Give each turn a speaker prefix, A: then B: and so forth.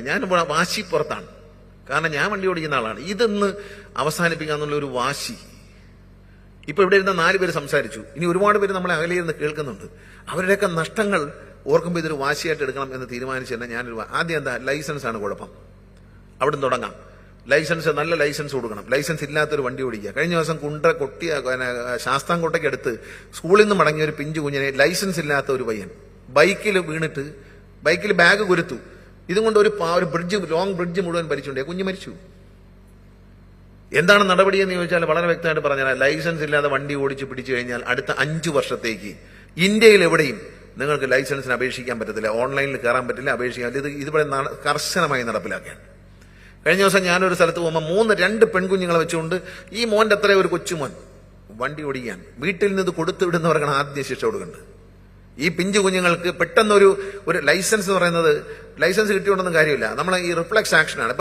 A: ഞാൻ വാശി പുറത്താണ് കാരണം ഞാൻ വണ്ടി ഓടിക്കുന്ന ആളാണ്. ഇതൊന്ന് അവസാനിപ്പിക്കാന്നുള്ള ഒരു വാശി. ഇപ്പൊ ഇവിടെ ഇരുന്ന നാല് പേര് സംസാരിച്ചു. ഇനി ഒരുപാട് പേര് നമ്മളെ അകലിയിരുന്ന് കേൾക്കുന്നുണ്ട്. അവരുടെയൊക്കെ നഷ്ടങ്ങൾ ഓർക്കുമ്പോൾ ഇതൊരു വാശിയായിട്ട് എടുക്കണം എന്ന് തീരുമാനിച്ചു തന്നെ ഞാനൊരു ആദ്യം എന്താ ലൈസൻസ് ആണ് കുഴപ്പം. അവിടെ നിന്ന് തുടങ്ങാം. ലൈസൻസ് നല്ല ലൈസൻസ് കൊടുക്കണം. ലൈസൻസ് ഇല്ലാത്തൊരു വണ്ടി ഓടിക്കുക. കഴിഞ്ഞ ദിവസം കുണ്ട കൊട്ടി ശാസ്താംകോട്ടയ്ക്ക് അടുത്ത് സ്കൂളിൽ നിന്ന് മടങ്ങിയ ഒരു പിഞ്ചു കുഞ്ഞിനെ ലൈസൻസ് ഇല്ലാത്ത ഒരു പയ്യൻ ബൈക്കിൽ വീണിട്ട് ബൈക്കിൽ ബാഗ് കുരുത്തു. ഇതും കൊണ്ട് ഒരു ഒരു ബ്രിഡ്ജ് ലോങ് ബ്രിഡ്ജ് മുഴുവൻ ഭരിച്ചുണ്ട് കുഞ്ഞ് മരിച്ചു. എന്താണ് നടപടി എന്ന് ചോദിച്ചാൽ വളരെ വ്യക്തമായിട്ട് പറഞ്ഞാൽ ലൈസൻസ് ഇല്ലാതെ വണ്ടി ഓടിച്ച് പിടിച്ചു കഴിഞ്ഞാൽ അടുത്ത അഞ്ചു വർഷത്തേക്ക് ഇന്ത്യയിൽ എവിടെയും നിങ്ങൾക്ക് ലൈസൻസിന് അപേക്ഷിക്കാൻ പറ്റത്തില്ല. ഓൺലൈനിൽ കയറാൻ പറ്റില്ല അപേക്ഷിക്കാൻ ഇത് നട- കർശനമായി നടപ്പിലാക്കാൻ കഴിഞ്ഞ ദിവസം ഞാനൊരു സ്ഥലത്ത് പോകുമ്പോൾ മൂന്ന് രണ്ട് പെൺകുഞ്ഞുങ്ങളെ വെച്ചുകൊണ്ട് ഈ മോന്റെ അത്ര ഒരു കൊച്ചുമോൻ വണ്ടി ഓടിക്കാൻ വീട്ടിൽ നിന്ന് ഇത് കൊടുത്തു വിടുന്നവർക്കാണ് ആദ്യ ശിക്ഷ കൊടുക്കേണ്ടത്. ഈ പിഞ്ചു കുഞ്ഞുങ്ങൾക്ക് പെട്ടെന്നൊരു ഒരു ലൈസൻസ് എന്ന് പറയുന്നത് ലൈസൻസ് കിട്ടിയോണ്ടൊന്നും കാര്യമില്ല. നമ്മൾ ഈ റിഫ്ലക്സ് ആക്ഷനാണ്.